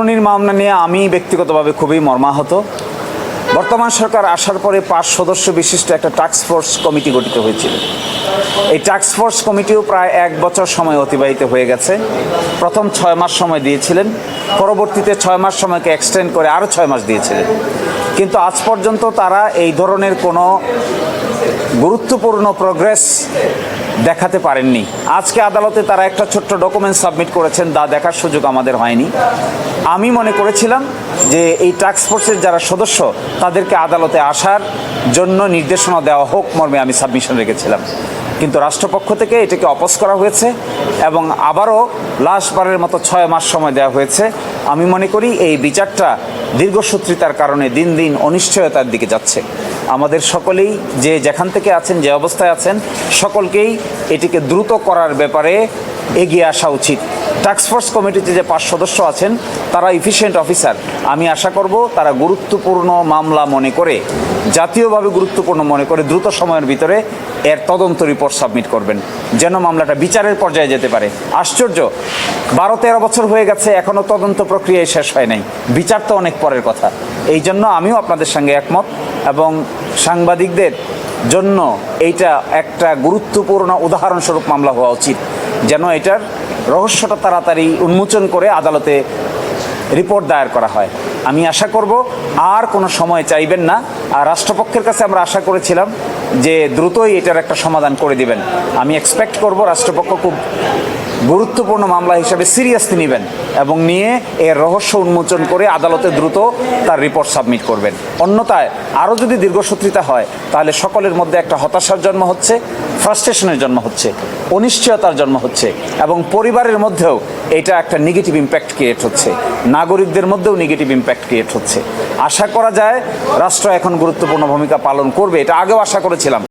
তরুণীর মামলা নিয়ে আমি ব্যক্তিগতভাবে খুবই মর্মাহত। বর্তমান সরকার আসার পরে পাঁচ সদস্য বিশিষ্ট একটা টাস্ক ফোর্স কমিটি গঠিত হয়েছিল। এই টাস্ক ফোর্স কমিটিও প্রায় এক বছর সময় অতিবাহিত হয়ে গেছে। প্রথম ছয় মাস সময় দিয়েছিলেন, পরবর্তীতে ছয় মাস সময়কে এক্সটেন্ড করে আরও ছয় মাস দিয়েছিলেন। কিন্তু আজ পর্যন্ত তারা এই ধরনের কোনো গুরুত্বপূর্ণ প্রোগ্রেস দেখাতে পারেননি। আজকে আদালতে তারা একটা ছোট্ট ডকুমেন্ট সাবমিট করেছেন, তা দেখার সুযোগ আমাদের হয়নি। আমি মনে করেছিলাম যে এই ফোর্সের যারা সদস্য, তাদেরকে আদালতে আসার জন্য নির্দেশনা দেওয়া হোক, মর্মে আমি সাবমিশন রেখেছিলাম। কিন্তু রাষ্ট্রপক্ষ থেকে এটাকে অপোজ করা হয়েছে এবং আবারও লাস্টবারের মতো ছয় মাস সময় দেওয়া হয়েছে। আমি মনে করি এই বিচারটা দীর্ঘসূত্রিতার কারণে দিন দিন অনিশ্চয়তার দিকে যাচ্ছে। আমাদের সকলেই যে যেখান থেকে আছেন, যে অবস্থায় আছেন, সকলকেই এটিকে দ্রুত করার ব্যাপারে এগিয়ে আসা উচিত। টাস্কফোর্স কমিটিতে যে পাঁচ সদস্য আছেন, তারা ইফিসিয়েন্ট অফিসার আমি আশা করব তারা গুরুত্বপূর্ণ মামলা মনে করে, জাতীয়ভাবে গুরুত্বপূর্ণ মনে করে দ্রুত সময়ের ভিতরে এর তদন্ত রিপোর্ট সাবমিট করবেন। যেন মামলাটা বিচারের পর্যায়ে যেতে পারে। আশ্চর্য! বারো তেরো বছর হয়ে গেছে এখনও তদন্ত প্রক্রিয়ায় শেষ হয় নাই। বিচার তো অনেক পরের কথা। এই জন্য আমিও আপনাদের সঙ্গে একমত এবং সাংবাদিকদের জন্য এইটা একটা গুরুত্বপূর্ণ উদাহরণস্বরূপ মামলা হওয়া উচিত। যেন এটার রহস্যটা তাড়াতাড়ি উন্মোচন করে আদালতে রিপোর্ট দায়ের করা হয়। আমি আশা করব, আর কোনো সময় চাইবেন না। আর রাষ্ট্রপক্ষের কাছে আমরা আশা করেছিলাম যে দ্রুতই এটার একটা সমাধান করে দিবেন। আমি এক্সপেক্ট করব রাষ্ট্রপক্ষ খুব গুরুত্বপূর্ণ মামলা হিসাবে সিরিয়াসলি নেবেন এবং নিয়ে এর রহস্য উন্মোচন করে আদালতে দ্রুত তার রিপোর্ট সাবমিট করবেন। অন্যথায় আরও যদি দীর্ঘসূত্রিতা হয়, তাহলে সকলের মধ্যে একটা হতাশার জন্ম হচ্ছে, ফ্রাস্ট্রেশনের জন্ম হচ্ছে, অনিশ্চয়তার জন্ম হচ্ছে এবং পরিবারের মধ্যেও এটা একটা নেগেটিভ ইম্প্যাক্ট ক্রিয়েট হচ্ছে। নাগরিকদের মধ্যেও নেগেটিভ ইম্প্যাক্ট ক্রিয়েট হচ্ছে। আশা করা যায়, রাষ্ট্র এখন গুরুত্বপূর্ণ ভূমিকা পালন করবে, এটা আগেও আশা করেছিলাম।